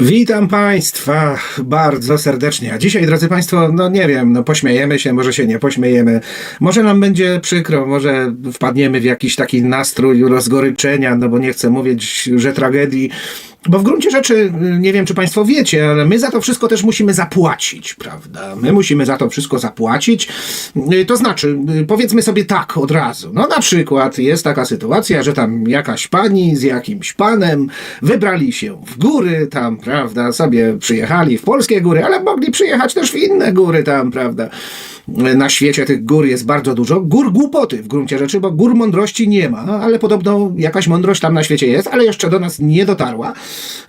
Witam Państwa bardzo serdecznie. A dzisiaj, drodzy Państwo, no nie wiem, no pośmiejemy się, może się nie pośmiejemy, może nam będzie przykro, może wpadniemy w jakiś taki nastrój rozgoryczenia, no bo nie chcę mówić, że tragedii, bo w gruncie rzeczy, y, nie wiem czy Państwo wiecie, ale my za to wszystko też musimy zapłacić, prawda? My musimy za to wszystko zapłacić. Y, To znaczy, y, powiedzmy sobie tak od razu. No na przykład jest taka sytuacja, że tam jakaś pani z jakimś panem wybrali się w góry, tam, prawda, sobie przyjechali w polskie góry, ale mogli przyjechać też w inne góry tam, prawda? Na świecie tych gór jest bardzo dużo. Gór głupoty w gruncie rzeczy, bo gór mądrości nie ma, ale podobno jakaś mądrość tam na świecie jest, ale jeszcze do nas nie dotarła.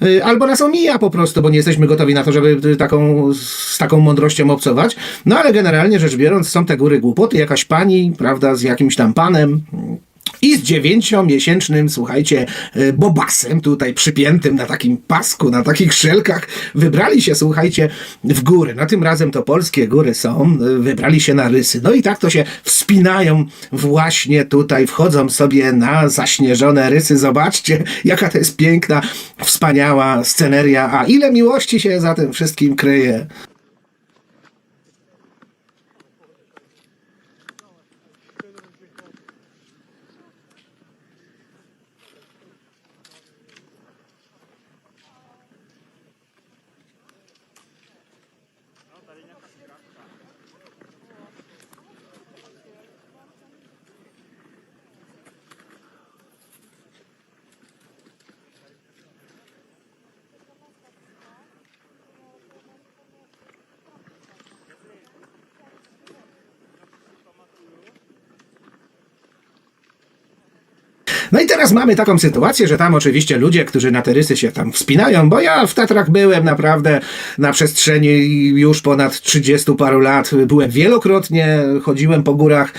Y, Albo nas omija po prostu, bo nie jesteśmy gotowi na to, żeby y, taką, z taką mądrością obcować. No ale generalnie rzecz biorąc, są te góry głupoty, jakaś pani, prawda, z jakimś tam panem, i z dziewięciomiesięcznym, słuchajcie, y, bobasem tutaj przypiętym na takim pasku, na takich szelkach, wybrali się, słuchajcie, w góry. No tym razem to polskie góry są, y, wybrali się na rysy. No i tak to się wspinają właśnie tutaj, wchodzą sobie na zaśnieżone rysy. Zobaczcie, jaka to jest piękna, wspaniała sceneria, a ile miłości się za tym wszystkim kryje. No i teraz mamy taką sytuację, że tam oczywiście ludzie, którzy na te rysy się tam wspinają, bo ja w Tatrach byłem naprawdę na przestrzeni już ponad 30 paru lat, byłem wielokrotnie, chodziłem po górach.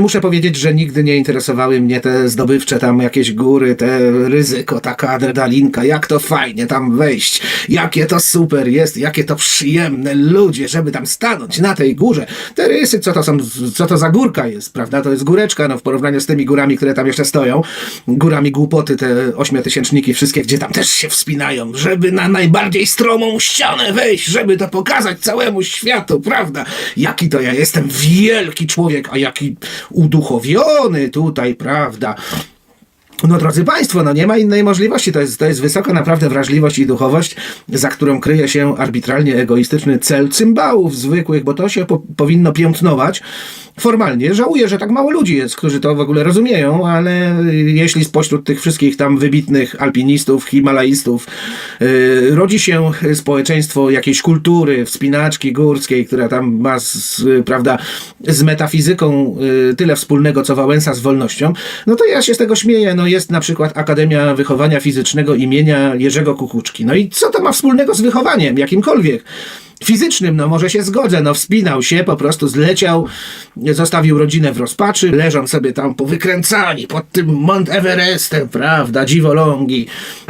Muszę powiedzieć, że nigdy nie interesowały mnie te zdobywcze tam jakieś góry, te ryzyko, taka adrenalinka, jak to fajnie tam wejść, jakie to super jest, jakie to przyjemne ludzie, żeby tam stanąć na tej górze. Te rysy, co to są, co to za górka jest, prawda? To jest góreczka, no w porównaniu z tymi górami, które tam jeszcze stoją górami głupoty, te ośmiotysięczniki wszystkie, gdzie tam też się wspinają, żeby na najbardziej stromą ścianę wejść, żeby to pokazać całemu światu, prawda? Jaki to ja jestem wielki człowiek, a jaki uduchowiony tutaj, prawda? No drodzy Państwo, no nie ma innej możliwości. To jest, to jest wysoka naprawdę wrażliwość i duchowość, za którą kryje się arbitralnie egoistyczny cel cymbałów zwykłych, bo to się po, powinno piętnować formalnie. Żałuję, że tak mało ludzi jest, którzy to w ogóle rozumieją, ale jeśli spośród tych wszystkich tam wybitnych alpinistów, himalaistów yy, rodzi się społeczeństwo jakiejś kultury, wspinaczki górskiej, która tam ma z, prawda, z metafizyką yy, tyle wspólnego, co Wałęsa z wolnością, no to ja się z tego śmieję. No jest na przykład Akademia Wychowania Fizycznego imienia Jerzego Kukuczki. No i co to ma wspólnego z wychowaniem jakimkolwiek? Fizycznym, no może się zgodzę, no wspinał się, po prostu zleciał, zostawił rodzinę w rozpaczy, leżą sobie tam powykręcani pod tym Mont Everestem, prawda, dziwolągi.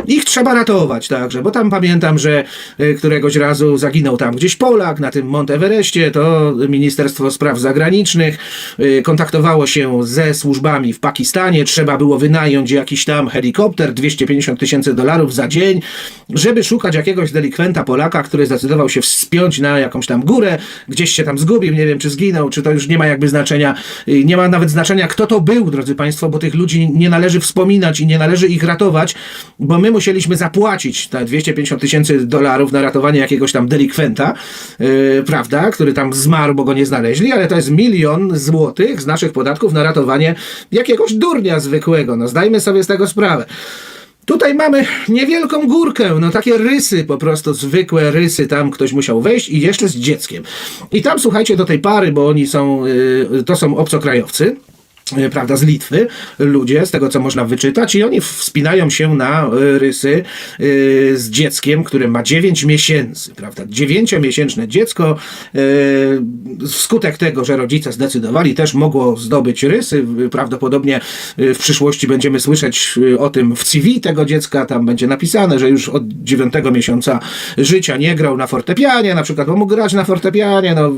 Ich trzeba ratować także, bo tam pamiętam, że y, któregoś razu zaginął tam gdzieś Polak na tym Mont Everestie, to Ministerstwo Spraw Zagranicznych y, kontaktowało się ze służbami w Pakistanie, trzeba było wynająć jakiś tam helikopter, 250 tysięcy dolarów za dzień, żeby szukać jakiegoś delikwenta Polaka, który zdecydował się wspiąć na jakąś tam górę, gdzieś się tam zgubił, nie wiem czy zginął, czy to już nie ma jakby znaczenia, Y, nie ma nawet znaczenia kto to był, drodzy Państwo, bo tych ludzi nie należy wspominać i nie należy ich ratować, bo my musieliśmy zapłacić te 250 tysięcy dolarów na ratowanie jakiegoś tam delikwenta, yy, prawda, który tam zmarł, bo go nie znaleźli, ale to jest milion złotych z naszych podatków na ratowanie jakiegoś durnia zwykłego, no zdajmy sobie z tego sprawę. Tutaj mamy niewielką górkę, no takie rysy, po prostu zwykłe rysy, tam ktoś musiał wejść i jeszcze z dzieckiem. I tam słuchajcie do tej pary, bo oni są, y, to są obcokrajowcy prawda, z Litwy, ludzie, z tego co można wyczytać, i oni wspinają się na y, rysy y, z dzieckiem, które ma 9 miesięcy, prawda, 9-miesięczne dziecko, wskutek tego, że rodzice zdecydowali, też mogło zdobyć rysy, prawdopodobnie w przyszłości będziemy słyszeć o tym w CV tego dziecka, tam będzie napisane, że już od 9 miesiąca życia nie grał na fortepianie, na przykład, bo mógł grać na fortepianie, no,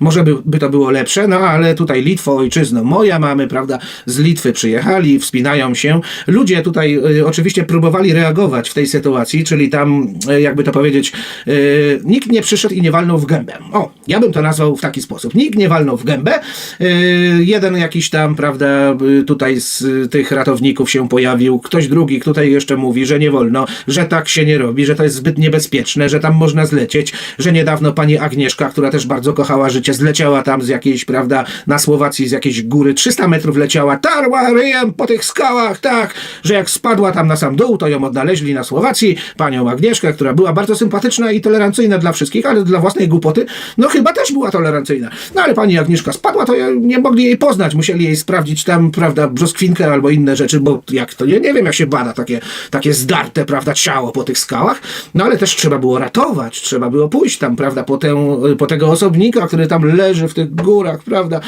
może by, by to było lepsze, no ale tutaj Litwo, ojczyzno moja, mamy, prawda, z Litwy przyjechali, wspinają się. Ludzie tutaj y, oczywiście próbowali reagować w tej sytuacji, czyli tam, y, jakby to powiedzieć, y, nikt nie przyszedł i nie walnął w gębę. O, ja bym to nazwał w taki sposób. Nikt nie walnął w gębę. Y, jeden jakiś tam, prawda, y, tutaj z y, tych ratowników się pojawił, ktoś drugi tutaj jeszcze mówi, że nie wolno, że tak się nie robi, że to jest zbyt niebezpieczne, że tam można zlecieć, że niedawno pani Agnieszka, która też bardzo kochała życie, zleciała tam z jakiejś, prawda, na Słowacji z jakiejś góry, 300 metrów leciała, tarła ryjem po tych skałach, tak, że jak spadła tam na sam dół, to ją odnaleźli na Słowacji, panią Agnieszkę, która była bardzo sympatyczna i tolerancyjna dla wszystkich, ale dla własnej głupoty, no chyba też była tolerancyjna. No ale pani Agnieszka spadła, to nie mogli jej poznać, musieli jej sprawdzić tam, prawda, brzoskwinkę albo inne rzeczy, bo jak to, nie, nie wiem jak się bada takie, takie zdarte, prawda, ciało po tych skałach, no ale też trzeba było ratować, trzeba było pójść tam, prawda, po, tę, po tego osobnika, który tam leży w tych górach, prawda,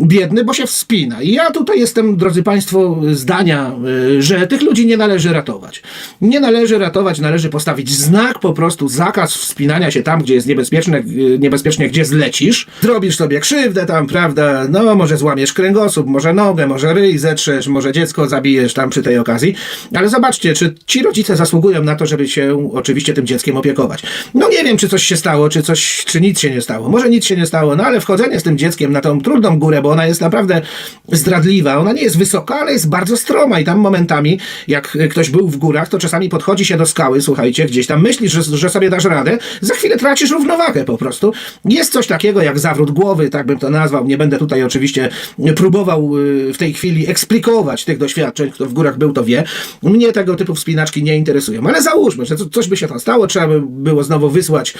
biedny, bo się wspina. I ja tutaj jestem, drodzy Państwo, zdania, y, że tych ludzi nie należy ratować. Nie należy ratować, należy postawić znak po prostu, zakaz wspinania się tam, gdzie jest niebezpieczne, y, niebezpiecznie, gdzie zlecisz. Zrobisz sobie krzywdę tam, prawda, no może złamiesz kręgosłup, może nogę, może ryj zetrzesz, może dziecko zabijesz tam przy tej okazji, ale zobaczcie, czy ci rodzice zasługują na to, żeby się oczywiście tym dzieckiem opiekować. No nie wiem, czy coś się stało, czy coś, czy nic się nie stało. Może nic się nie stało, no ale wchodzenie z tym dzieckiem na tą trudną górę, bo ona jest naprawdę zdradliwa, ona nie jest wysoka, ale jest bardzo stroma i tam momentami, jak ktoś był w górach, to czasami podchodzi się do skały, słuchajcie, gdzieś tam myślisz, że, że sobie dasz radę, za chwilę tracisz równowagę po prostu. Jest coś takiego jak zawrót głowy, tak bym to nazwał. Nie będę tutaj oczywiście próbował y, w tej chwili eksplikować tych doświadczeń, kto w górach był, to wie. Mnie tego typu wspinaczki nie interesują, ale załóżmy, że co- coś by się tam stało, trzeba by było znowu wysłać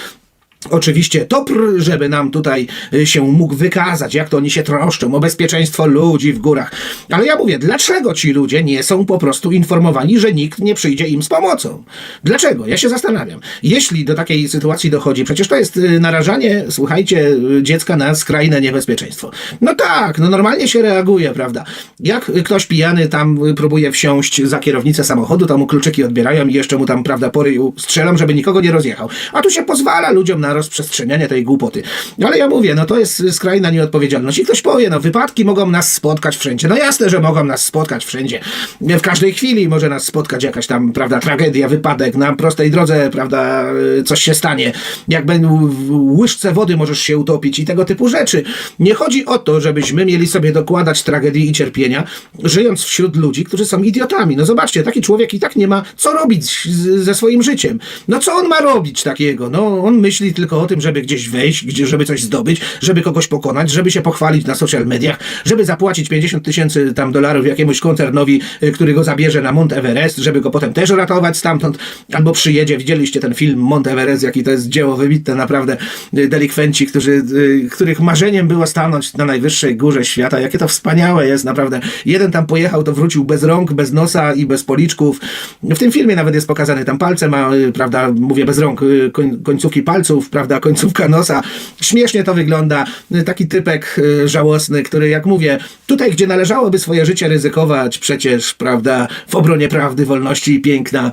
Oczywiście TOPR, żeby nam tutaj y, się mógł wykazać, jak to oni się troszczą o bezpieczeństwo ludzi w górach. Ale ja mówię, dlaczego ci ludzie nie są po prostu informowani, że nikt nie przyjdzie im z pomocą? Dlaczego? Ja się zastanawiam. Jeśli do takiej sytuacji dochodzi, przecież to jest y, narażanie, słuchajcie, y, dziecka na skrajne niebezpieczeństwo. No tak, no normalnie się reaguje, prawda? Jak ktoś pijany tam próbuje wsiąść za kierownicę samochodu, to mu kluczyki odbierają i jeszcze mu tam, prawda, po ryju strzelam, żeby nikogo nie rozjechał. A tu się pozwala ludziom na rozprzestrzenianie tej głupoty. Ale ja mówię, no to jest skrajna nieodpowiedzialność. I ktoś powie, no wypadki mogą nas spotkać wszędzie. No jasne, że mogą nas spotkać wszędzie. W każdej chwili może nas spotkać jakaś tam, prawda, tragedia, wypadek, na prostej drodze, prawda, y, coś się stanie. Jak w łyżce wody możesz się utopić i tego typu rzeczy. Nie chodzi o to, żebyśmy mieli sobie dokładać tragedii i cierpienia, żyjąc wśród ludzi, którzy są idiotami. No zobaczcie, taki człowiek i tak nie ma co robić z, ze swoim życiem. No co on ma robić takiego? No on myśli tylko o tym, żeby gdzieś wejść, gdzie, żeby coś zdobyć, żeby kogoś pokonać, żeby się pochwalić na social mediach, żeby zapłacić 50 tysięcy tam dolarów jakiemuś koncernowi, y, który go zabierze na Mount Everest, żeby go potem też ratować stamtąd, albo przyjedzie, widzieliście ten film Mount Everest, jaki to jest dzieło wybitne, naprawdę y, delikwenci, którzy, y, których marzeniem było stanąć na najwyższej górze świata, jakie to wspaniałe jest, naprawdę. Jeden tam pojechał, to wrócił bez rąk, bez nosa i bez policzków. W tym filmie nawet jest pokazany, tam palce ma, y, prawda, mówię bez rąk, koń, końcówki palców, prawda, końcówka nosa. Śmiesznie to wygląda. Taki typek y, żałosny, który, jak mówię, tutaj, gdzie należałoby swoje życie ryzykować, przecież, prawda, w obronie prawdy, wolności i piękna.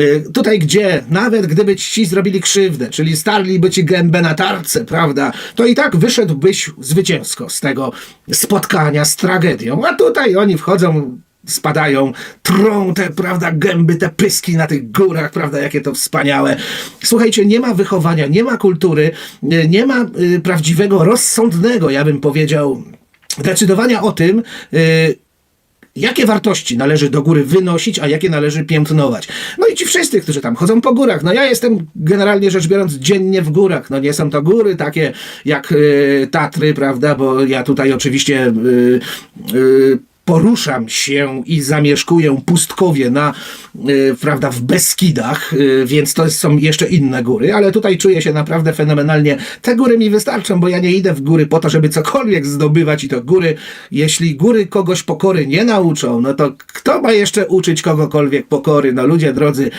Y, Tutaj, gdzie nawet gdyby ci zrobili krzywdę, czyli starliby ci gębę na tarce, prawda, to i tak wyszedłbyś zwycięsko z tego spotkania z tragedią. A tutaj oni wchodzą spadają, trą te, prawda, gęby, te pyski na tych górach, prawda, jakie to wspaniałe. Słuchajcie, nie ma wychowania, nie ma kultury, y, nie ma y, prawdziwego, rozsądnego, ja bym powiedział, decydowania o tym, y, jakie wartości należy do góry wynosić, a jakie należy piętnować. No i ci wszyscy, którzy tam chodzą po górach, no ja jestem generalnie rzecz biorąc dziennie w górach, no nie są to góry takie jak y, Tatry, prawda, bo ja tutaj oczywiście y, y, poruszam się i zamieszkuję pustkowie na, y, prawda, w Beskidach, y, więc to są jeszcze inne góry, ale tutaj czuję się naprawdę fenomenalnie. Te góry mi wystarczą, bo ja nie idę w góry po to, żeby cokolwiek zdobywać i to góry, jeśli góry kogoś pokory nie nauczą, no to kto ma jeszcze uczyć kogokolwiek pokory? No ludzie drodzy.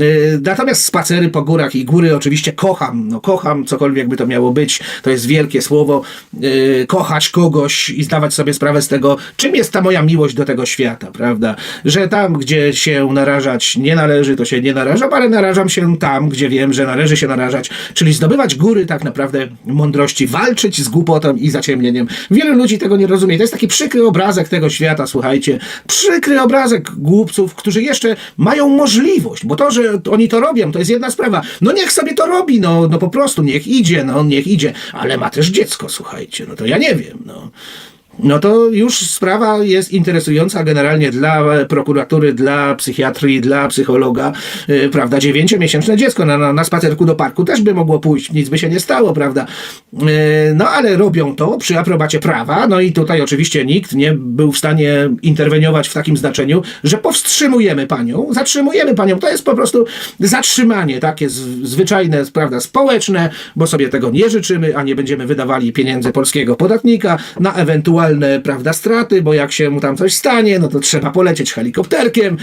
Y, natomiast spacery po górach i góry oczywiście kocham, no kocham, cokolwiek by to miało być, to jest wielkie słowo, y, kochać kogoś i zdawać sobie sprawę z tego, czym jest ta moja miłość do tego świata, prawda? Że tam, gdzie się narażać nie należy, to się nie narażam, ale narażam się tam, gdzie wiem, że należy się narażać, czyli zdobywać góry tak naprawdę mądrości, walczyć z głupotą i zaciemnieniem. Wielu ludzi tego nie rozumie. To jest taki przykry obrazek tego świata, słuchajcie. Przykry obrazek głupców, którzy jeszcze mają możliwość, bo to, że oni to robią, to jest jedna sprawa. No niech sobie to robi, no, no po prostu, niech idzie, no niech idzie, ale ma też dziecko, słuchajcie, no to ja nie wiem, no. No to już sprawa jest interesująca generalnie dla prokuratury, dla psychiatrii, dla psychologa, yy, prawda? Dziewięciomiesięczne dziecko na, na, spacerku do parku też by mogło pójść, nic by się nie stało, prawda? Yy, no ale robią to przy aprobacie prawa, no i tutaj oczywiście nikt nie był w stanie interweniować w takim znaczeniu, że powstrzymujemy panią, zatrzymujemy panią. To jest po prostu zatrzymanie takie zwyczajne, prawda, społeczne, bo sobie tego nie życzymy, a nie będziemy wydawali pieniędzy polskiego podatnika na ewentualne, prawda, straty, bo jak się mu tam coś stanie, no to trzeba polecieć helikopterkiem,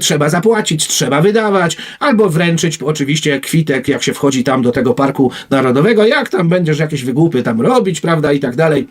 trzeba zapłacić, trzeba wydawać, albo wręczyć oczywiście kwitek, jak się wchodzi tam do tego parku narodowego, jak tam będziesz jakieś wygłupy tam robić, prawda, i tak dalej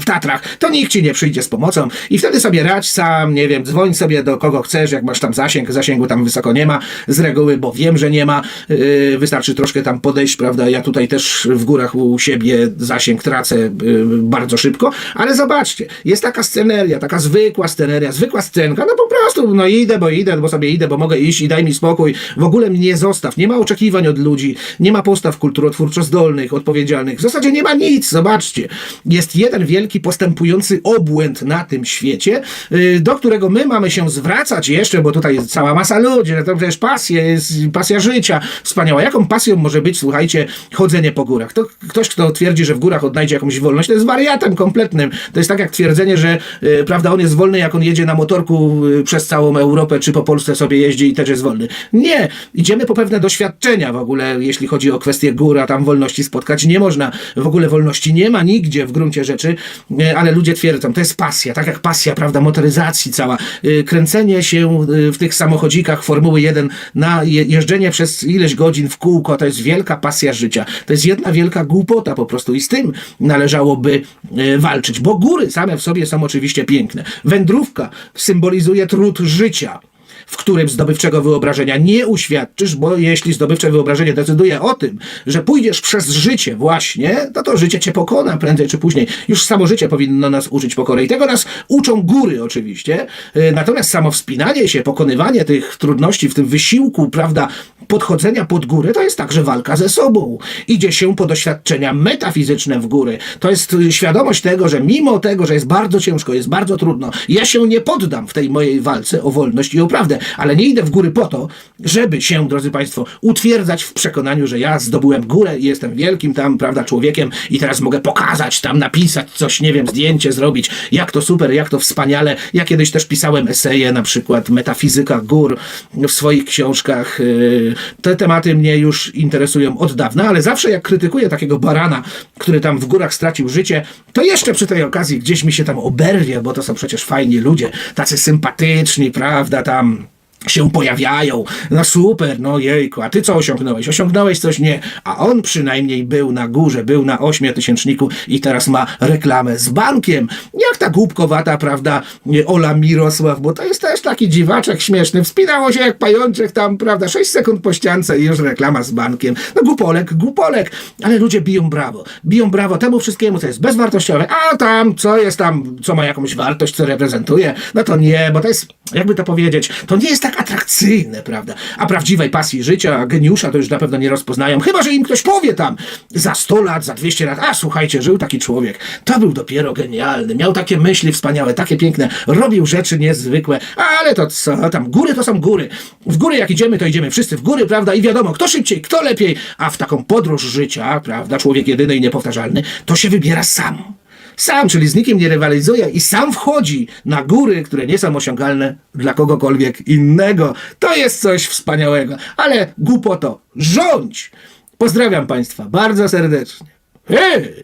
w Tatrach, to nikt ci nie przyjdzie z pomocą i wtedy sobie radź sam, nie wiem, dzwoń sobie do kogo chcesz, jak masz tam zasięg, zasięgu tam wysoko nie ma z reguły, bo wiem, że nie ma, yy, wystarczy troszkę tam podejść, prawda, ja tutaj też w górach u siebie zasięg tracę yy, bardzo szybko, ale zobaczcie, jest taka sceneria, taka zwykła sceneria, zwykła scenka, no po prostu, no idę, bo idę, bo sobie idę, bo mogę iść i daj mi spokój, w ogóle mnie nie zostaw, nie ma oczekiwań od ludzi, nie ma postaw kulturotwórczo zdolnych, odpowiedzialnych, w zasadzie nie ma nic, zobaczcie, jest jeden wielki postępujący obłęd na tym świecie, yy, do którego my mamy się zwracać jeszcze, bo tutaj jest cała masa ludzi, to przecież pasja jest, pasja życia, wspaniała. Jaką pasją może być, słuchajcie, chodzenie po górach? To ktoś, kto twierdzi, że w górach odnajdzie jakąś wolność, to jest wariatem kompletnym. To jest tak jak twierdzenie, że yy, prawda, on jest wolny, jak on jedzie na motorku yy, przez całą Europę, czy po Polsce sobie jeździ i też jest wolny. Nie, idziemy po pewne doświadczenia w ogóle, jeśli chodzi o kwestię gór, a tam wolności spotkać nie można. W ogóle wolności nie ma nigdzie w gruncie rzeczy, ale ludzie twierdzą, to jest pasja, tak jak pasja, prawda, motoryzacji cała, e, kręcenie się e, w tych samochodzikach Formuły 1 na je, jeżdżenie przez ileś godzin w kółko, to jest wielka pasja życia. To jest jedna wielka głupota po prostu i z tym należałoby e, walczyć, bo góry same w sobie są oczywiście piękne. Wędrówka symbolizuje trud życia w którym zdobywczego wyobrażenia nie uświadczysz, bo jeśli zdobywcze wyobrażenie decyduje o tym, że pójdziesz przez życie właśnie, no to życie cię pokona prędzej czy później. Już samo życie powinno nas uczyć pokory. I tego nas uczą góry oczywiście. Y, Natomiast samo wspinanie się, pokonywanie tych trudności w tym wysiłku, prawda, podchodzenia pod górę, to jest także walka ze sobą. Idzie się po doświadczenia metafizyczne w góry. To jest y, świadomość tego, że mimo tego, że jest bardzo ciężko, jest bardzo trudno, ja się nie poddam w tej mojej walce o wolność i o prawdę, ale nie idę w góry po to, żeby się, drodzy Państwo, utwierdzać w przekonaniu, że ja zdobyłem górę i jestem wielkim tam, prawda, człowiekiem i teraz mogę pokazać, tam napisać coś, nie wiem, zdjęcie zrobić, jak to super, jak to wspaniale. Ja kiedyś też pisałem eseje, na przykład metafizyka gór w swoich książkach. Yy, Te tematy mnie już interesują od dawna, ale zawsze jak krytykuję takiego barana, który tam w górach stracił życie, to jeszcze przy tej okazji gdzieś mi się tam oberwie, bo to są przecież fajni ludzie, tacy sympatyczni, prawda, tam się pojawiają. No super, no jejku, a ty co osiągnąłeś? Osiągnąłeś coś? Nie. A on przynajmniej był na górze, był na ośmiotysięczniku i teraz ma reklamę z bankiem. Jak ta głupkowata, prawda, Ola Mirosław, bo to jest też taki dziwaczek śmieszny. Wspinało się jak pajączek tam, prawda, 6 sekund po ściance i już reklama z bankiem. No głupolek, głupolek. Ale ludzie biją brawo. Biją brawo temu wszystkiemu, co jest bezwartościowe. A tam, co jest tam, co ma jakąś wartość, co reprezentuje, no to nie, bo to jest, jakby to powiedzieć, to nie jest tak atrakcyjne, prawda? A prawdziwej pasji życia, geniusza to już na pewno nie rozpoznają, chyba, że im ktoś powie tam za 100 lat, za 200 lat, a słuchajcie, żył taki człowiek, to był dopiero genialny, miał takie myśli wspaniałe, takie piękne, robił rzeczy niezwykłe, ale to co tam, góry to są góry. W góry jak idziemy, to idziemy wszyscy w góry, prawda? I wiadomo, kto szybciej, kto lepiej, a w taką podróż życia, prawda, człowiek jedyny i niepowtarzalny, to się wybiera sam sam, czyli z nikim nie rywalizuje i sam wchodzi na góry, które nie są osiągalne dla kogokolwiek innego. To jest coś wspaniałego. Ale głupoto, rządź! Pozdrawiam Państwa bardzo serdecznie. Hej!